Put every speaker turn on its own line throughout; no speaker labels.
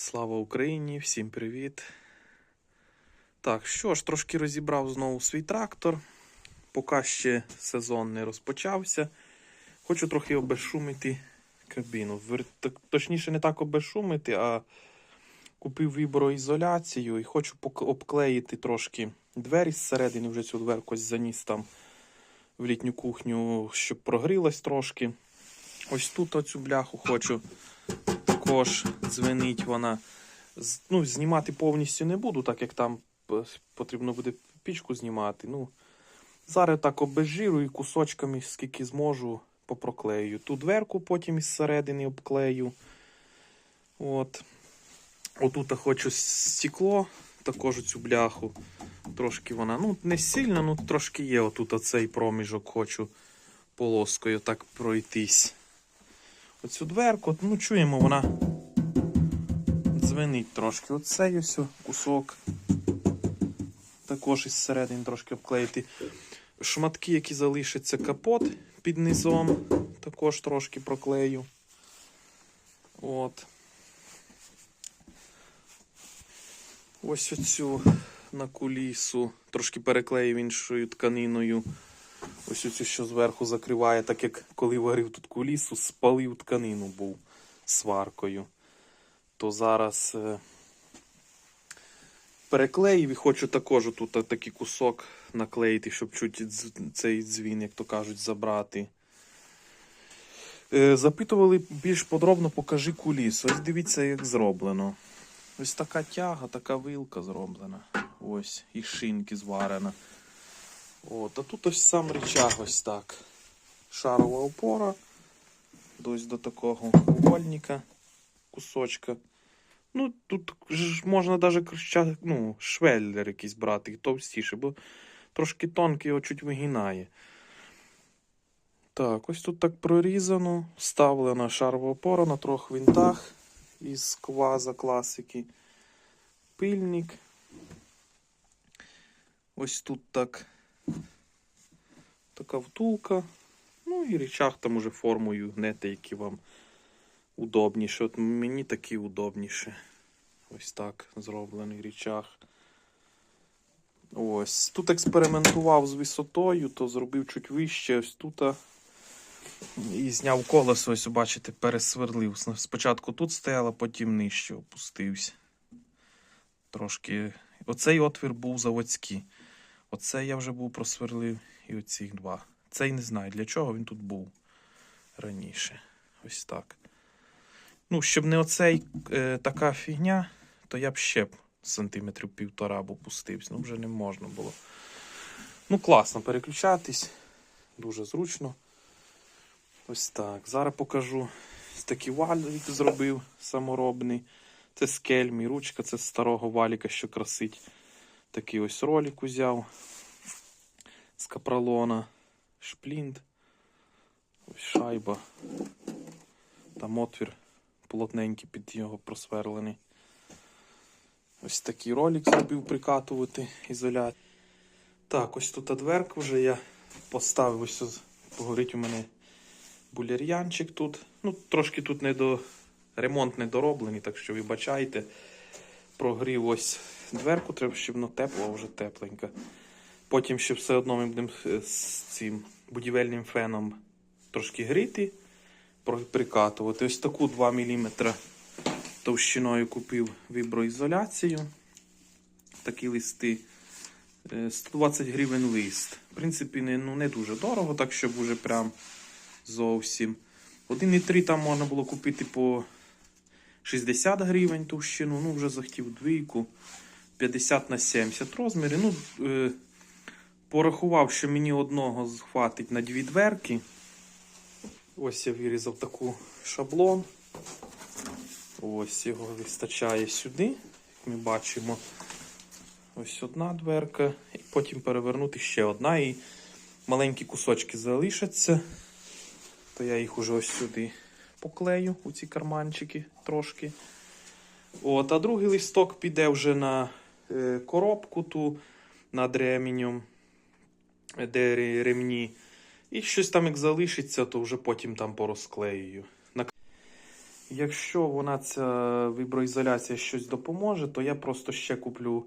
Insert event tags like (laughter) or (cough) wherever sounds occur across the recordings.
Слава Україні, всім привіт. Так, що ж, трошки розібрав знову свій трактор. Поки ще сезон не розпочався. Хочу трохи обезшумити кабіну. Точніше, не так обезшумити, а купив віброізоляцію і хочу обклеїти трошки двері зсередини, вже цю дверку заніс там в літню кухню, щоб прогрілась трошки. Ось тут оцю бляху хочу також дзвенить вона. Ну, знімати повністю не буду, так як там потрібно буде пічку знімати. Ну, зараз так обезжирую кусочками, скільки зможу, попроклею. Ту дверку потім із середини обклею. От. Отут хочу стекло, також цю бляху. Трошки вона, ну, не сильно, ну трошки є. Отут оцей проміжок хочу полоскою так пройтись. Оцю дверку, ну чуємо, вона дзвенить трошки. Оцей ось кусок. Також із середини трошки обклеїти. Шматки, які залишаться капот під низом, також трошки проклею. От. Ось оцю на кулісу. Трошки переклеїв іншою тканиною. Ось оцю, що зверху закриває, так як коли варив тут кулісу, спалив тканину був сваркою. То зараз е, переклеїв і хочу також тут такий кусок наклеїти, щоб чуть цей дзвін, як то кажуть, забрати. Е, запитували більш подробно, покажи кулісу. Ось дивіться, як зроблено. Ось така тяга, така вилка зроблена. Ось, і шинки зварена. От, а тут ось сам речаг ось так. Шарова опора. Ось до такого вольника кусочка. Ну, тут ж можна навіть ну, швеллер якийсь брати, товстіше, бо трошки тонкий його чуть вигинає. Так, ось тут так прорізано, вставлена шарова опора на трьох винтах із кваза класики. Пильник. Ось тут так така втулка. Ну і речах там уже формою гнете, які вам удобніше. От мені такі удобніше. Ось так зроблений речах. Ось. Тут експериментував з висотою, то зробив чуть вище. Ось тут. І зняв колесо, ось бачите, пересверлив. Спочатку тут стояло, потім нижче опустився. Трошки. Оцей отвір був заводський. Оце я вже був просверлив і оці два. Цей не знаю, для чого він тут був раніше. Ось так. Ну, щоб не оцей е, така фігня, то я б ще б сантиметрів півтора б опустився. Ну, вже не можна було. Ну, класно переключатись. Дуже зручно. Ось так. Зараз покажу. Такий валік зробив саморобний. Це з кельмі, ручка, це старого валіка, що красить. Такий ось ролик узяв з капролона, шплінт, ось шайба. Там отвір плотненький під його просверлений. Ось такий ролик зробив прикатувати ізоляцію. Так, ось тут дверка вже я поставив. Ось ось горить у мене буляр'янчик тут. Ну, трошки тут не до... ремонт не дороблений, так що вибачайте. Прогрів ось дверку, треба, щоб воно тепло, а вже тепленько. Потім ще все одно ми будемо е, з цим будівельним феном трошки гріти, прикатувати. Ось таку 2 мм товщиною купив віброізоляцію. Такі листи. Е, 120 гривень лист. В принципі, не, ну, не дуже дорого, так щоб уже прям зовсім. 1,3 там можна було купити по 60 гривень товщину, ну вже захотів двійку. 50 на 70 розміри. Ну, е, порахував, що мені одного хватить на дві дверки. Ось я вирізав таку шаблон. Ось його вистачає сюди, як ми бачимо. Ось одна дверка, і потім перевернути ще одна. І маленькі кусочки залишаться. То я їх уже ось сюди поклею у ці карманчики трошки. От, а другий листок піде вже на е, коробку ту над ременем, де ремні. І щось там як залишиться, то вже потім там порозклеюю. Якщо вона ця віброізоляція щось допоможе, то я просто ще куплю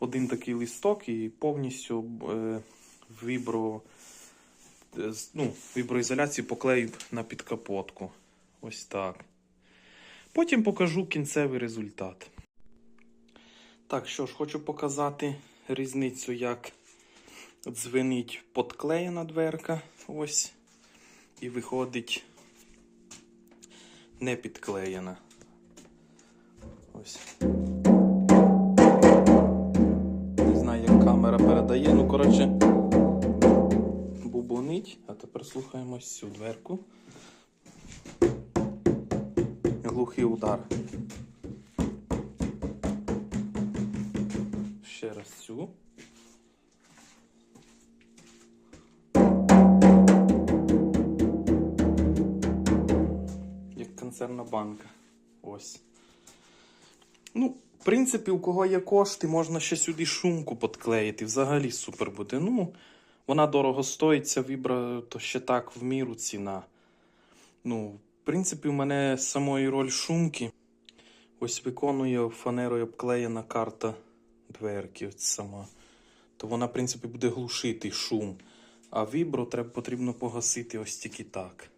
один такий листок і повністю е, вібро, е, ну, віброізоляцію поклею на підкапотку. Ось так. Потім покажу кінцевий результат. Так, що ж, хочу показати різницю, як дзвенить подклеєна дверка. Ось. І виходить не підклеєна. Ось. Не знаю, як камера передає. Ну, коротше, бубонить. А тепер слухаємо цю дверку. Глухий удар. Ще раз цю. Як консервна банка. Ось. Ну, в принципі, у кого є кошти, можна ще сюди шумку подклеїти. Взагалі супер буде. Ну, вона дорого стоїть, ця вібра, то ще так в міру ціна. Ну, в принципі, у мене самої роль шумки. Ось виконує фанерою обклеєна карта дверки ось сама. То вона, в принципі, буде глушити шум. А вібро треба потрібно погасити ось тільки так.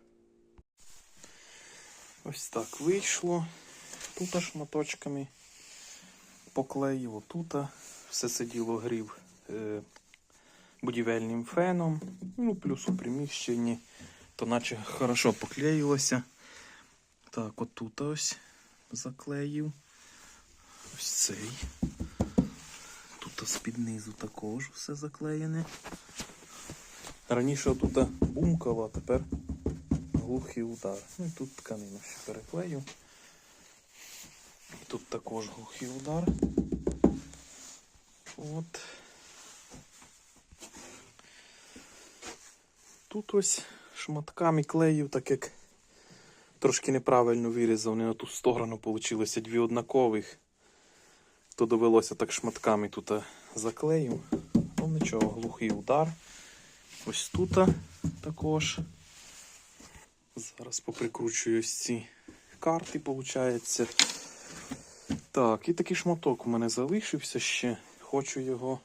Ось так вийшло. Тут шматочками поклеїв, отут. Все це діло грів е, будівельним феном. Ну, плюс у приміщенні, то наче хорошо поклеїлося. Так, отут ось заклеїв. Ось цей. Тут з-під низу також все заклеєне. Раніше тут бумкало, а тепер глухий удар. Ну і тут тканину ще переклею. Тут також глухий удар. От. Тут ось шматками клеїв, так як трошки неправильно вирізав, вони на ту сторону получилося дві однакових. То довелося так шматками тут е, заклеїв. Ну нічого, глухий удар. Ось тут також. Зараз поприкручую ось ці карти, виходить. Так, і такий шматок у мене залишився ще. Хочу його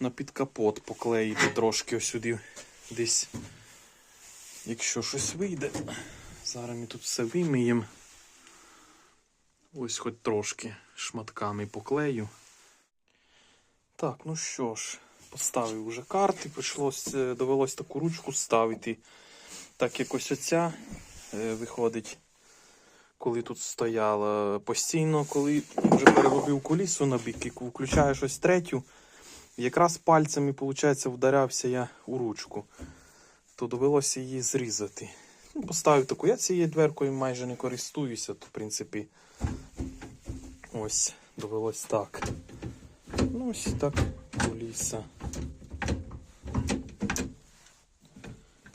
на підкапот поклеїти трошки ось сюди десь. Якщо щось вийде. Зараз ми тут все виміємо. Ось хоч трошки шматками поклею. Так, ну що ж, поставив уже карти, прийшлось, е, довелось таку ручку ставити. Так як ось оця е, виходить, коли тут стояла постійно, коли вже переробив колісо на бік і включаєш ось третю, якраз пальцями, виходить, вдарявся я у ручку, то довелося її зрізати. Ну, поставив таку, я цією дверкою майже не користуюся, то в принципі ось довелось так. Ну, ось так коліса.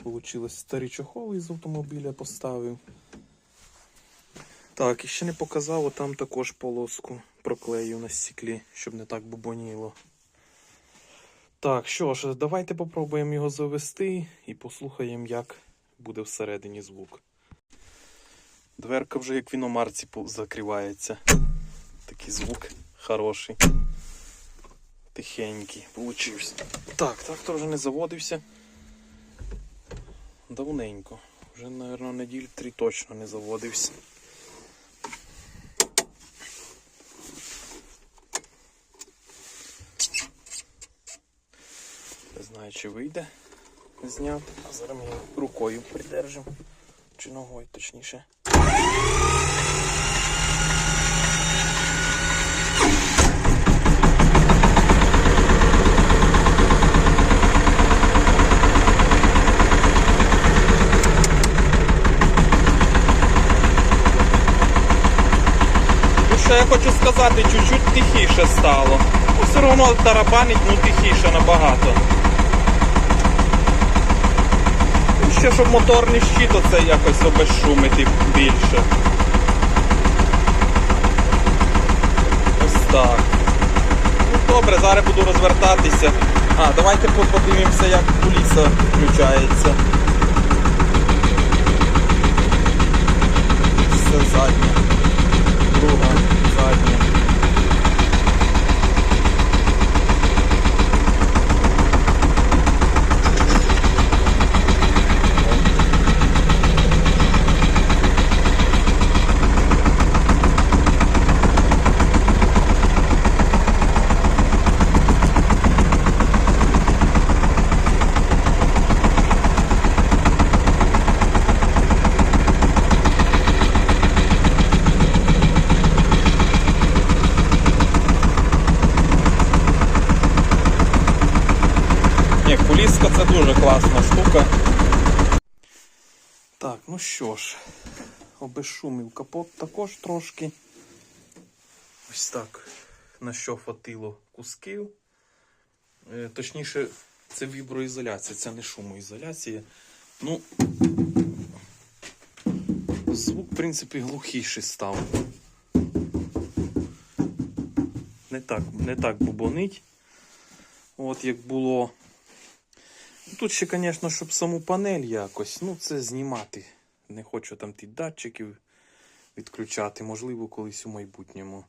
Получилось старі чохоли з автомобіля поставив. Так, і ще не показав, там також полоску проклею на стеклі, щоб не так бубоніло. Так, що ж, давайте попробуємо його завести і послухаємо, як буде всередині звук. Дверка вже як в іномарці закривається. Такий звук хороший. Тихенький получився. Так, трактор вже не заводився. Давненько. Вже, мабуть, неділь три точно не заводився. Не знаю, чи вийде зняти. А зараз ми рукою придержимо. Чи ногою точніше. Ну, що я хочу сказати, чуть-чуть тихіше стало. Ну, все одно тарабанить, ну тихіше набагато. Ну, Ще щоб моторний щит оце якось обезшумити більше. Ось так. Ну добре, зараз буду розвертатися. А, давайте подивимося, як куліса включається. Все. це задня. Друга це дуже класна штука. Так, ну що ж, обезшумів капот також трошки. Ось так. На що хватило кусків. Е, точніше, це віброізоляція, це не шумоізоляція. Ну, звук, в принципі, глухіший став. Не так, не так бубонить. От як було. Тут ще, звісно, щоб саму панель якось, ну це знімати. Не хочу там ті датчиків відключати, можливо, колись у майбутньому.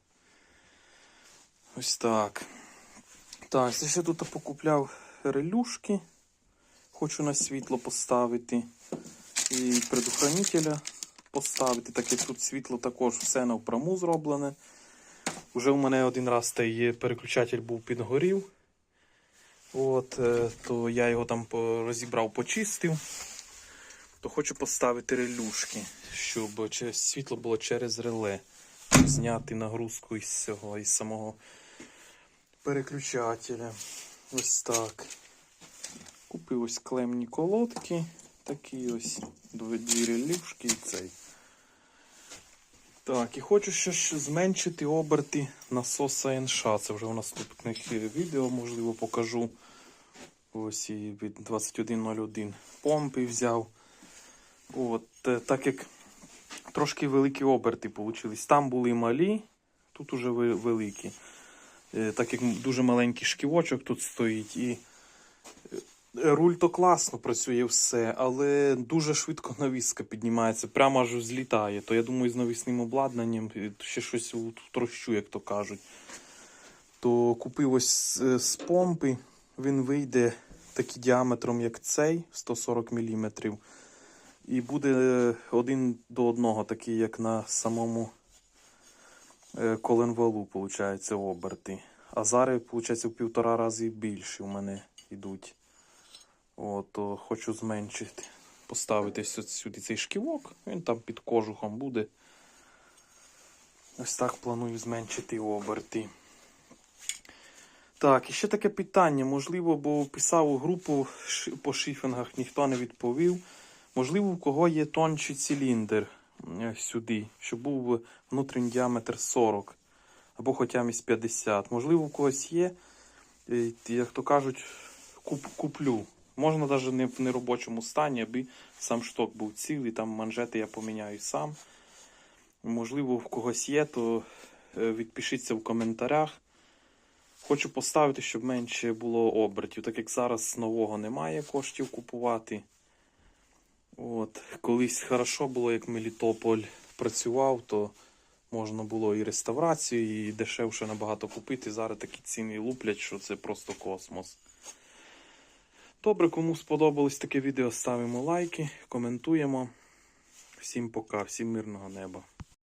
Ось так. Так, це ще тут покупляв релюшки. Хочу на світло поставити. І предохранителя поставити, так як тут світло також все навпряму зроблене. Уже у мене один раз той переключатель був підгорів. От, е, то я його там розібрав, почистив. То хочу поставити релюшки, щоб світло було через реле. Зняти нагрузку із цього, із самого переключателя. Ось так. Купив ось клемні колодки. Такі ось дві дві релюшки і цей. Так, і хочу ще зменшити оберти насоса НШ. Це вже в наступних відео, можливо, покажу. Ось і від 2101 помпи взяв. От, е, так як трошки великі оберти вийшли. Там були малі, тут уже великі. Е, Так як дуже маленький шківочок тут стоїть. І е, руль то класно працює все, але дуже швидко (laughs) навіска піднімається, прямо аж злітає. То я думаю, з навісним обладнанням е, ще щось втрощу, як то кажуть. То купив ось е, з помпи. Він вийде таким діаметром, як цей, 140 мм. І буде е, один до одного, такий, як на самому коленвалу, виходить, оберти. А зараз, виходить, в півтора рази більше у мене йдуть. От, то хочу зменшити. Поставити сюди цей шківок, він там під кожухом буде. Ось так планую зменшити оберти. Так, і ще таке питання. Можливо, бо писав у групу по шифінгах, ніхто не відповів. Можливо, у кого є тонший циліндр е, сюди, щоб був внутрішній діаметр 40 або хоча б 50. Можливо, у когось є, е, як то кажуть, куп, куплю. Можна навіть не в неробочому стані, аби сам шток був цілий, там манжети я поміняю сам. Можливо, в когось є, то е, відпишіться в коментарях. Хочу поставити, щоб менше було обертів, так як зараз нового немає коштів купувати. От. Колись хорошо було, як Мелітополь працював, то можна було і реставрацію, і дешевше набагато купити. Зараз такі ціни луплять, що це просто космос. Добре, кому сподобалось таке відео, ставимо лайки, коментуємо. Всім пока, всім мирного неба.